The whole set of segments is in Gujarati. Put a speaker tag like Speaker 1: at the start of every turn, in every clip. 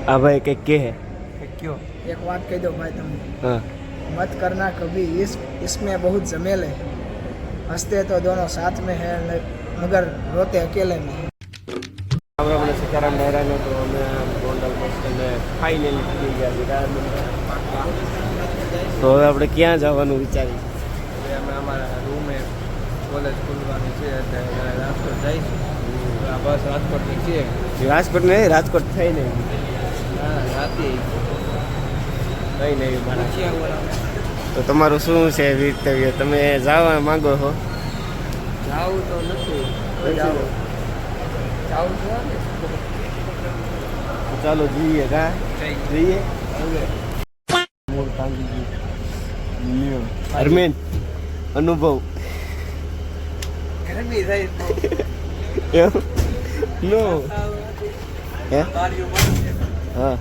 Speaker 1: આ ભાઈ કંઈક કહે
Speaker 2: क्यों
Speaker 3: एक बात कह दो भाई तुम
Speaker 1: હા
Speaker 3: मत करना कभी इश्क इसमें बहुत जमेल है हंसते तो दोनों साथ में है न- मगर रोते अकेले में हैं।
Speaker 1: આપણે આપણે સીતારામ ડાયરાને તો અમે ગોંડલ બસ સ્ટેન્ડે ફાઇનલી થઈ ગયા રિટાયરમેન્ટ તો હવે આપણે ક્યાં જવાનું વિચારી
Speaker 2: હવે અમે અમારા રૂમે કોલેજ ખુલવાની છે એટલે રાજકોટ જઈશું આ બસ રાજકોટની છે
Speaker 1: રાજકોટ નહીં રાજકોટ થઈ નહીં
Speaker 2: ના રાતે
Speaker 1: કઈ નહીં મારા. તો તમારું શું છે વિતવ્ય તમે જવા માંગો છો?
Speaker 2: જાવું તો નથી.
Speaker 1: જાવું. ચાલો જઈએ કા?
Speaker 2: જઈ
Speaker 1: જઈએ? હરમેન અનુભવ.
Speaker 2: ગરમી
Speaker 1: થાય નો હે? હા.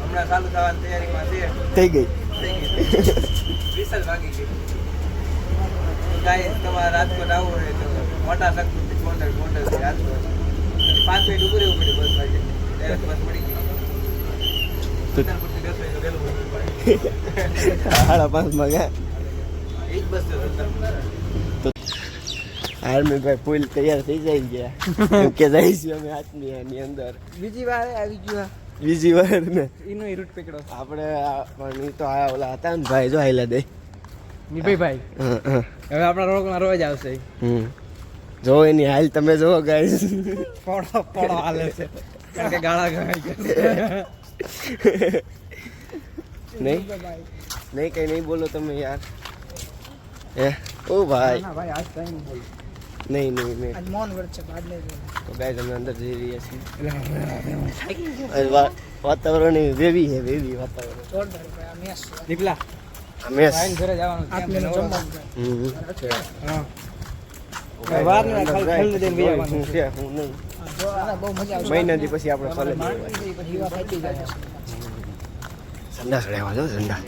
Speaker 2: હમણાં ચાલુ થવાની તૈયારીમાં છે
Speaker 1: થઈ ગઈ.
Speaker 2: વિસલ ભાગી ગઈ. ગાય તમારે રાજકોટ આવવું હોય તો મોટા ગોંડલ ગોંડલથી રાજકોટ. પાંચ મિનિટ ઉભું રહેવું પડે બસ ભાઈ ડાયરેક્ટ બસ મળી ગઈ. પડે
Speaker 1: સાડા પાંચમાં ગયા.
Speaker 2: એ જ બસ સુલતાનપુર
Speaker 1: આર્મીભાઈ ફૂલ તૈયાર થઈ જાય ગયા. એમ કે જઈશું અમે હાથની એની અંદર.
Speaker 3: બીજી વાર આવી ગયો
Speaker 1: બીજી વાર ને.
Speaker 3: એનો રૂટ પકડો.
Speaker 1: આપણે પણ તો આ ઓલા હતા ને ભાઈ જો આયલા દે.
Speaker 3: નિભાઈ ભાઈ. હવે આપણા રોગમાં રોજ આવશે.
Speaker 1: હમ. જો એની હાલ તમે જોવો ગાઈસ
Speaker 3: પડો પોડો હાલે છે. કારણ કે ગાળા ગણાય છે.
Speaker 1: નહીં? નહીં કઈ નહીં બોલો તમે યાર. હે? ઓ ભાઈ.
Speaker 3: ભાઈ આજ કઈ નહીં બોલ.
Speaker 1: નહીં નહીં નહીં.
Speaker 3: આજ મૌન વ્રત છે બાદ નહીં
Speaker 1: તો ગાઈસ અમે અંદર જઈ રહ્યા છીએ. વાતાવરણ વેવી છે વેવી વાતાવરણ.
Speaker 3: જોરદાર ભાઈ આ મેસ
Speaker 2: દીપલા.
Speaker 1: મેસ.
Speaker 2: ઘરે જવાનું
Speaker 3: આત્મીયનું જમવાનું
Speaker 2: હા. વાર નહીં, ખાલી ખાલી દઈને વહી
Speaker 1: શું છે હું નહીં.
Speaker 3: આ બહુ મજા આવશે.
Speaker 1: મહિના પછી આપણે કોલેજ
Speaker 3: જાય છે
Speaker 1: જો ઝંડા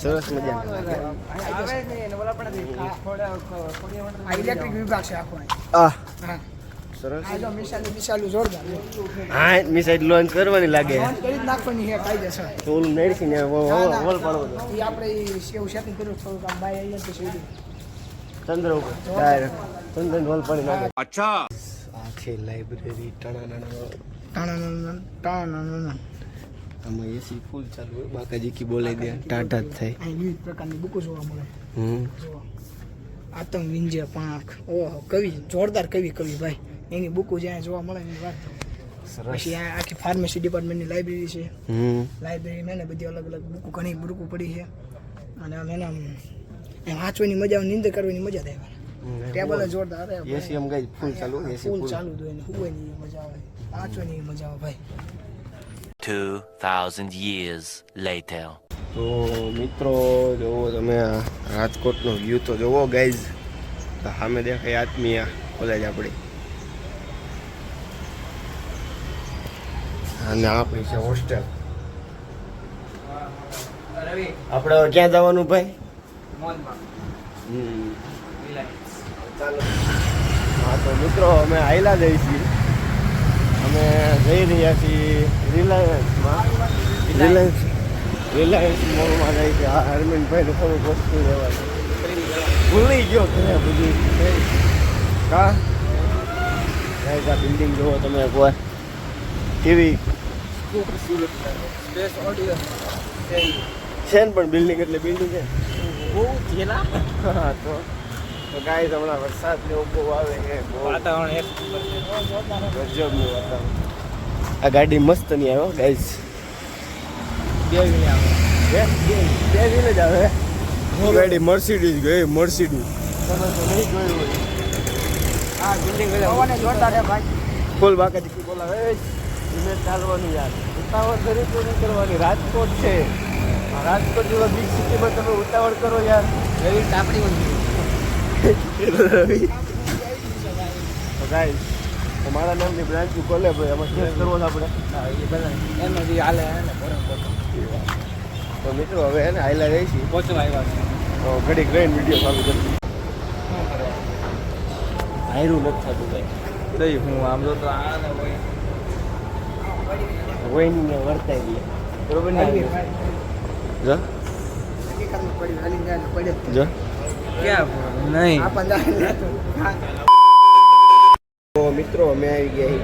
Speaker 1: સરસ મજા
Speaker 2: આવે ને એને બોલા પણ થોડા થોડી
Speaker 3: આ ઇલેક્ટ્રિક વિભાગ છે આખો અહીં.
Speaker 1: આ
Speaker 3: હા
Speaker 1: મિસાઈલ લોન્ચ કરવાની લાગે.
Speaker 3: લોન્ચ કરી જ નાખવાની છે
Speaker 1: ઓલું મેડિસિન હોલ પાડવો ચંદ્ર ઉપર. ડાયરેક્ટ ચંદ્ર હોલ પાડી નાખે. અચ્છા. આખી લાઇબ્રેરી ટણા
Speaker 3: ટાણાના ટાણાના
Speaker 1: આમાં એસી ફૂલ ચાલુ હોય. બાકાજી કી બોલાઈ દે ટાટા જ થાય.
Speaker 3: અહીં વિવિધ પ્રકારની બુકો જોવા મળે.
Speaker 1: હમ.
Speaker 3: આતંક વિંજે પાંખ. ઓહો કવિ જોરદાર કવિ કવિ ભાઈ. એની બુકો જ્યાં જોવા મળે એની વાત. પછી આ આખી ફાર્મસી ડિપાર્ટમેન્ટની લાઇબ્રેરી છે.
Speaker 1: હમ.
Speaker 3: લાઇબ્રેરીમાં ને બધી અલગ અલગ બુકો ઘણી બુકો પડી છે. અને આમ એના એમ વાંચવાની મજા નિંદર કરવાની મજા થાય ટેબલ જોરદાર
Speaker 1: એસી એમ ગઈ ફૂલ ચાલુ એસી
Speaker 3: ફૂલ
Speaker 1: ફૂલ
Speaker 3: ચાલુ તો એને હુવાની મજા આવે. વાંચવાની મજા આવે ભાઈ.
Speaker 4: 2,000 years later.
Speaker 1: તો મિત્રો જોવો તમે આ રાજકોટનો વ્યૂ તો જોવો ગાઈઝ સામે દેખાય આત્મીયા કોલેજ આપણી. અને આપણી છે હોસ્ટેલ આપણે ક્યાં જવાનું ભાઈ? હા તો મિત્રો અમે આયલા જઈ અમે જઈ રહ્યા છીએ રિલાયન્સમાં. રિલાયન્સ? રિલાયન્સ મોલમાં જાય છે. આ હરમીનભાઈને થોડુંક વસ્તુ લેવા ભૂલી ગયો તમે બધું. કા આ બિલ્ડિંગ જુઓ તમે એકવાર. કેવી?
Speaker 2: સ્પેસ ઓડિયો
Speaker 1: છે ને. પણ બિલ્ડિંગ એટલે બિલ્ડિંગ છે.
Speaker 2: બહુ જેલા
Speaker 1: હા તો. ગાય હમણાં વરસાદ ને ઊભો આવે છે. બહુ
Speaker 2: વાતાવરણ એક.
Speaker 1: આ ગાડી મસ્ત નહીં આવ્યો ગાઈસ
Speaker 2: બે વિલે આવે
Speaker 1: બે બે વ્હીલ જ આવે ગાડી મર્સિડીઝ ગઈ મર્સિડીઝ તમે તો નહીં જોયું હોય
Speaker 2: આ બિલ્ડિંગ
Speaker 3: પવને જોરદાર છે ભાઈ.
Speaker 1: ફૂલ બાકાજી બોલાવે ધીમે ચાલવાનું યાર. ઉતાવળ કરી તો નહીં કરવાની રાજકોટ છે. રાજકોટ જેવા બિગ સિટીમાં તમે ઉતાવળ કરો યાર.
Speaker 2: એવી તાપડી વળી
Speaker 1: તો મારા નામની બ્રાન્ચ ખોલે ભાઈ એમાં કેસ કરવો છે આપણે.
Speaker 2: એમ હજી હાલે ને
Speaker 1: તો મિત્રો હવે હે ને હાઈલા રહી
Speaker 2: પહોંચવા આવ્યા છે.
Speaker 1: તો ઘડીક રહીને વીડિયો ચાલુ કરી. હાયરું નથી થતું ભાઈ
Speaker 2: થઈ હું આમ જો તો આ ને હોય.
Speaker 1: વર્તાઈ દે. બરોબર ને. જો.
Speaker 3: તો પડે જ
Speaker 2: ક્યાં નહીં.
Speaker 3: તો
Speaker 1: મિત્રો અમે આવી ગયા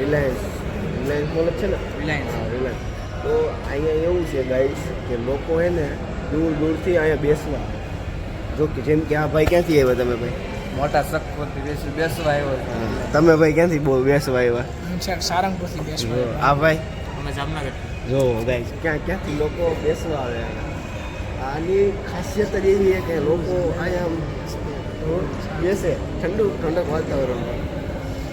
Speaker 1: રિલાયન્સ રિલાયન્સ મોલ છે ને?
Speaker 2: રિલાયન્સ
Speaker 1: રિલાયન્સ તો અહીંયા એવું છે ગાઈસ કે લોકો હે ને દૂર દૂરથી અહીંયા બેસવા. જો કે જેમ કે આ ભાઈ ક્યાંથી આવ્યા તમે ભાઈ?
Speaker 2: મોટા સખપતિ બેસી બેસવા આવ્યો
Speaker 1: તમે ભાઈ ક્યાંથી બહુ બેસવા આવ્યા?
Speaker 3: સારંગપુરથી બેસવા
Speaker 1: આ ભાઈ?
Speaker 2: અમે જામનગર
Speaker 1: જો ગાઈસ ક્યાં ક્યાંથી લોકો બેસવા આવે આની? ખાસિયત જ એવી છે કે લોકો અહીંયા બેસે ઠંડુ ઠંડક વાતાવરણમાં.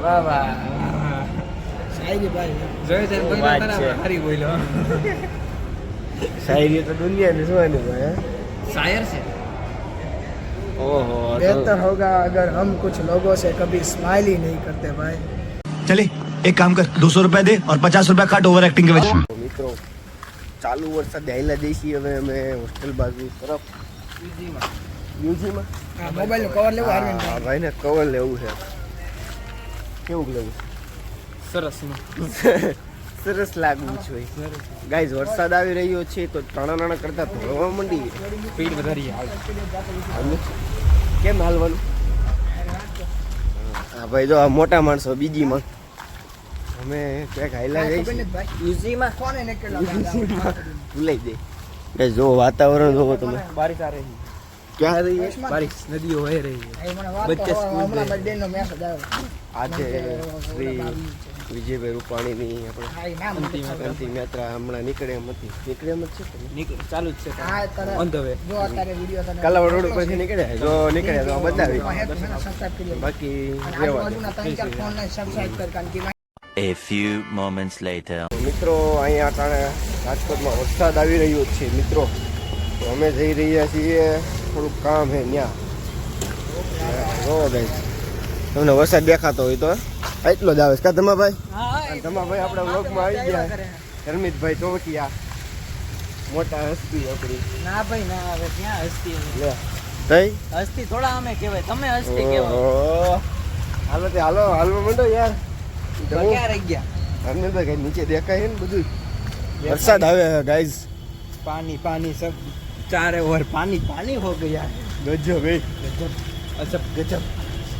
Speaker 2: વાહ વાહ
Speaker 3: શાયરી ભાઈ
Speaker 2: જોયું છે
Speaker 1: શું વાત છે.
Speaker 2: હારી બોલ્યો
Speaker 1: શાયરી તો દુનિયાની જોવાની ભાઈ હે?
Speaker 2: શાયર છે
Speaker 1: ઓહો
Speaker 3: बेहतर होगा अगर हम कुछ लोगों से कभी स्माइल ही नहीं करते भाई
Speaker 5: चले एक काम कर दो सौ रुपया दे और पचास रुपया काट ओवर एक्टिंग के वजह
Speaker 1: તો મિત્રો ચાલુ વરસાદ આયલા જઈશી હવે અમે હોસ્ટેલ બાજુ તરફ યુજીમાં
Speaker 3: આ મોબાઈલનું કવર લેવું અરવિંદ
Speaker 1: હા ભાઈને કવર લેવું છે કેવું લાગ્યું?
Speaker 2: સરસ
Speaker 1: સરસ લાગવું છે ગાઈઝ વરસાદ આવી રહ્યો છે તો નાના કરતા ધોળવા માંડી.
Speaker 2: સ્પીડ વધારી
Speaker 1: હાલો. કેમ હાલવાનું? હા ભાઈ જો આ મોટા માણસો બીજીમાં. અમે ક્યાંક હાઈલા જઈશું ભૂલાઈ દે જો વાતાવરણ જોવો તમે.
Speaker 2: બારિશ આ રહી.
Speaker 1: ક્યાં રહી છે?
Speaker 2: બારિશ નદીઓ વહી રહી છે
Speaker 3: એ મને વાત
Speaker 2: બચ્ચે સ્કૂલ
Speaker 3: હમણાં
Speaker 2: જાય.
Speaker 3: birthday નો message આવ્યો.
Speaker 1: આજે શ્રી. વિજયભાઈ રૂપાણીની આપણે. અંતિમ યાત્રા હમણાં નીકળે એમ હતી નીકળે એમ જ છે
Speaker 2: ચાલુ જ છે ઓન ધ વે
Speaker 3: જો અત્યારે
Speaker 1: કાલાવડ રોડ ઉપરથી નીકળે જો નીકળે તો બતાવી. બાકી
Speaker 3: કે
Speaker 4: A few moments later.
Speaker 1: મિત્રો અહીંયા કારણે રાજકોટમાં વરસાદ આવી રહ્યો છે મિત્રો અમે જઈ રહ્યા છીએ થોડુંક કામ છે ત્યાં ગાઈસ. તમને વરસાદ દેખાતો હોય તો એટલો જ આવે છે. કા ધમાભાઈ? અને ભાઈ આપણા વ્લોગમાં આવી ગયા. હરમિતભાઈ ચોકિયા. મોટા હસ્તી આપણી.
Speaker 2: ના ભાઈ ના હવે ક્યાં હસ્તી
Speaker 1: લે. તઈ?
Speaker 2: હસ્તી થોડા અમે કહેવાય. તમે હસ્તી
Speaker 1: કહેવાય. હાલો તે હાલો હાલવા માંડો યાર.
Speaker 2: ક્યાં રહી ગયા?
Speaker 1: હરમિતભાઈ નીચે દેખાય છે ને બધું? વરસાદ આવે ગાઈઝ
Speaker 2: પાણી પાણી સબ ચારે ઓર પાણી પાણી હો ગયા.
Speaker 1: ગજબ એ.
Speaker 2: અજબ ગજબ.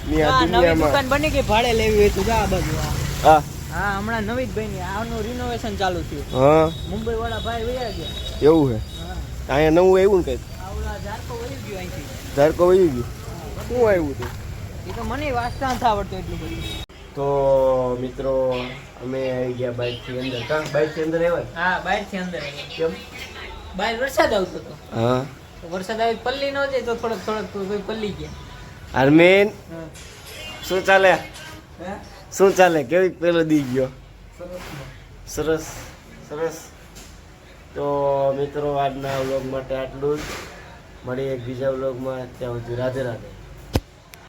Speaker 1: ની આ
Speaker 2: નવી દુકાન બની ગઈ ભાડે લેવી હોય તો જા આ બાજુ
Speaker 1: હા.
Speaker 2: હા હમણાં નવી જ બની આનું રિનોવેશન ચાલુ થયું.
Speaker 1: હા.
Speaker 2: મુંબઈ વાળા ભાઈ વયા ગયા.
Speaker 1: એવું છે અહીંયા નવું આવ્યું ને કઈ
Speaker 2: ધારકો ઝારકો વહી ગયું અહીંથી.
Speaker 1: ધારકો વહી ગયું? શું આવ્યું હતું?
Speaker 2: એ તો મને વાંચતા નથી આવડતું એટલું બધું.
Speaker 1: તો મિત્રો અમે આવી ગયા બાઇકથી અંદર. કા? બાઇકથી અંદર આવ્યા?
Speaker 2: હા બહારથી અંદર આવ્યા.
Speaker 1: કેમ?
Speaker 2: બહાર વરસાદ આવતો હતો.
Speaker 1: હા.
Speaker 2: વરસાદ આવી પલ્લી ન જાય તો થોડોક થોડોક પલ્લી ગયા.
Speaker 1: આરમીન
Speaker 2: હા.
Speaker 1: શું ચાલે? શું ચાલે? કેવી પેલો દી ગયો?
Speaker 2: સરસ
Speaker 1: સરસ સરસ. તો મિત્રો આજના વ્લોગ માટે આટલું જ. મળીએ એક બીજા વ્લોગમાં. ત્યાં સુધી રાધે રાધે.